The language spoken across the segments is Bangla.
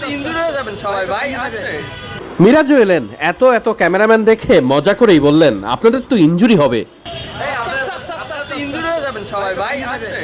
তো ইনজুরি হয়ে যাবেন সবাই ভাই আস্তে। মিরাজও এলেন এত এত ক্যামেরাম্যান দেখে মজা করেই বললেন আপনাদের তো ইনজুরি হবে। ইনজুরি হয়ে যাবেন সবাই ভাই আস্তে।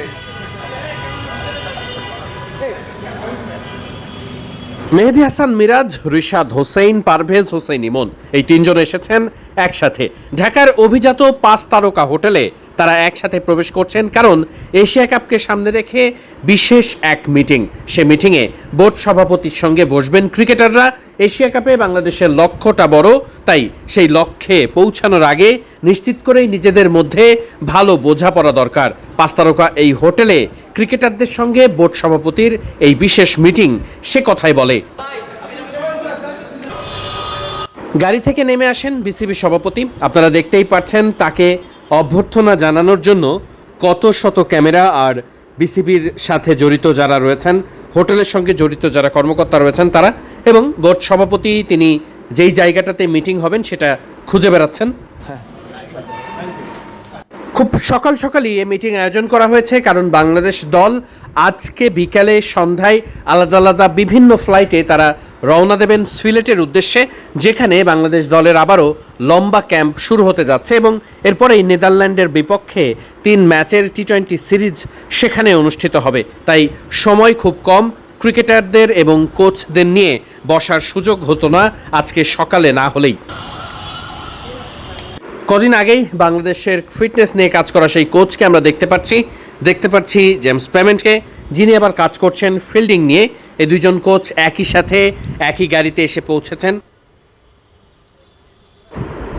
মেহেদি হাসান মিরাজ, রিশাদ হোসেন পারভেজ হোসেন ইমন, এই তিনজন এসেছেন একসাথে। ঢাকার অভিজাত পাঁচ তারকা হোটেলে তারা একসাথে প্রবেশ করছেন কারণ এশিয়া কাপকে সামনে রেখে বিশেষ এক মিটিং। সে মিটিংয়ে বোর্ড সভাপতির সঙ্গে বসবেন ক্রিকেটাররা এশিয়া কাপে বাংলাদেশের লক্ষ্যটা বড়, তাই সেই লক্ষ্যে পৌঁছানোর আগে নিশ্চিত করেই নিজেদের মধ্যে ভালো বোঝাপড়া দরকার। পাঁচ তারকা এই হোটেলে ক্রিকেটারদের সঙ্গে বোর্ড সভাপতির এই বিশেষ মিটিং, সে কথাই বলে। গাড়ি থেকে নেমে আসেন বিসিবি সভাপতি। আপনারা দেখতেই পাচ্ছেন তাকে অভ্যর্থনা জানানোর জন্য কত শত ক্যামেরা আর বিসিবির সাথে জড়িত যারা রয়েছেন, হোটেলের সঙ্গে জড়িত যারা কর্মকর্তা রয়েছেন, তারা এবং বোর্ড সভাপতি তিনি যেই জায়গাটাতে মিটিং হবেন সেটা খুঁজে বেড়াচ্ছেন। খুব সকাল সকালই এই মিটিং আয়োজন করা হয়েছে, কারণ বাংলাদেশ দল আজকে বিকালে সন্ধ্যায় আলাদা আলাদা বিভিন্ন ফ্লাইটে তারা রওনা দেবেন সিলেটের উদ্দেশ্যে, যেখানে বাংলাদেশ দলের আবারও লম্বা ক্যাম্প শুরু হতে যাচ্ছে এবং এরপরেই নেদারল্যান্ডের বিপক্ষে তিন ম্যাচের টি টোয়েন্টি সিরিজ সেখানে অনুষ্ঠিত হবে। তাই সময় খুব কম ক্রিকেটারদের এবং কোচদের নিয়ে বসার সুযোগ হতো না আজকে সকালে না হলেই। কদিন আগেই বাংলাদেশের ফিটনেস নিয়ে কাজ করা সেই কোচকে আমরা দেখতে পাচ্ছি। দেখতে পাচ্ছি জেমস পেমেন্টকে যিনি আবার কাজ করছেন ফিল্ডিং নিয়ে। এই দুইজন কোচ একই সাথে একই গাড়িতে এসে পৌঁছেছেন।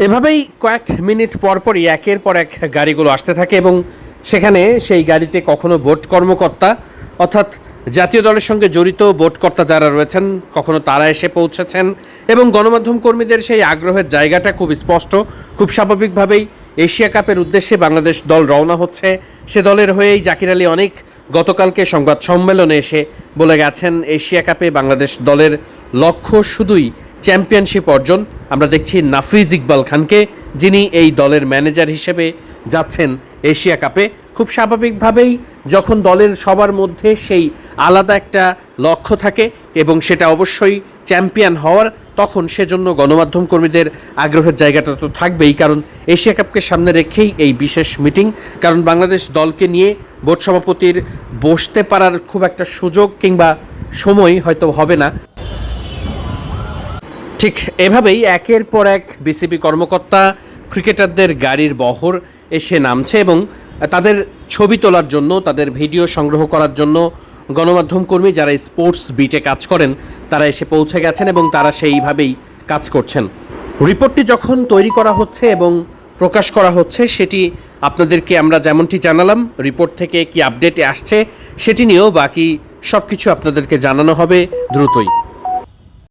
এভাবেই কয়েক মিনিট পরপরই একের পর এক গাড়িগুলো আসতে থাকে এবং সেখানে সেই গাড়িতে কখনো বোট কর্মকর্তা, অর্থাৎ জাতীয় দলের সঙ্গে জড়িত বোটকর্তা যারা রয়েছেন, কখনো তারা এসে পৌঁছেছেন এবং গণমাধ্যম কর্মীদের সেই আগ্রহের জায়গাটা খুব স্পষ্ট। খুব স্বাভাবিকভাবেই এশিয়া কাপের উদ্দেশ্যে বাংলাদেশ দল রওনা হচ্ছে। সে দলের হয়েই জাকির আলী অনেক গতকালকে সংবাদ সম্মেলনে এসে বলে গেছেন, এশিয়া কাপে বাংলাদেশ দলের লক্ষ্য শুধুই চ্যাম্পিয়নশিপ অর্জন। আমরা দেখছি নাফিজ ইকবাল খানকে, যিনি এই দলের ম্যানেজার হিসেবে যাচ্ছেন এশিয়া কাপে। খুব স্বাভাবিকভাবেই যখন দলের সবার মধ্যে সেই আলাদা একটা লক্ষ্য থাকে এবং সেটা অবশ্যই চ্যাম্পিয়ন হওয়ার, তখন সেজন্য গণমাধ্যম কর্মীদের আগ্রহের জায়গাটা তো থাকবেই, কারণ এশিয়া কাপকে সামনে রেখেই এই বিশেষ মিটিং। কারণ বাংলাদেশ দলকে নিয়ে বোর্ড সভাপতির বসতে পারার খুব একটা সুযোগ কিংবা সময় হয়তো হবে না। ঠিক এভাবেই একের পর এক বিসিবি কর্মকর্তা ক্রিকেটারদের গাড়ির বহর এসে নামছে এবং তাদের ছবি তোলার জন্য, তাদের ভিডিও সংগ্রহ করার জন্য গণমাধ্যম কর্মী যারা স্পোর্টস বিটে কাজ করেন, তারা এসে পৌঁছে গেছেন এবং তারা সেইভাবেই কাজ করছেন। রিপোর্টটি যখন তৈরি করা হচ্ছে এবং প্রকাশ করা হচ্ছে, সেটি আপনাদেরকে আমরা যেমনটি জানালাম রিপোর্ট থেকে কি আপডেটে আসছে, সেটি নিয়েও বাকি সব কিছু আপনাদেরকে জানানো হবে দ্রুতই।